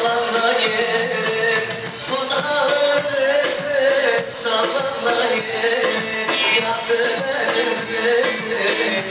verirse sallan da yerim Portakal verirse sallan da yerim Yaktı benim resim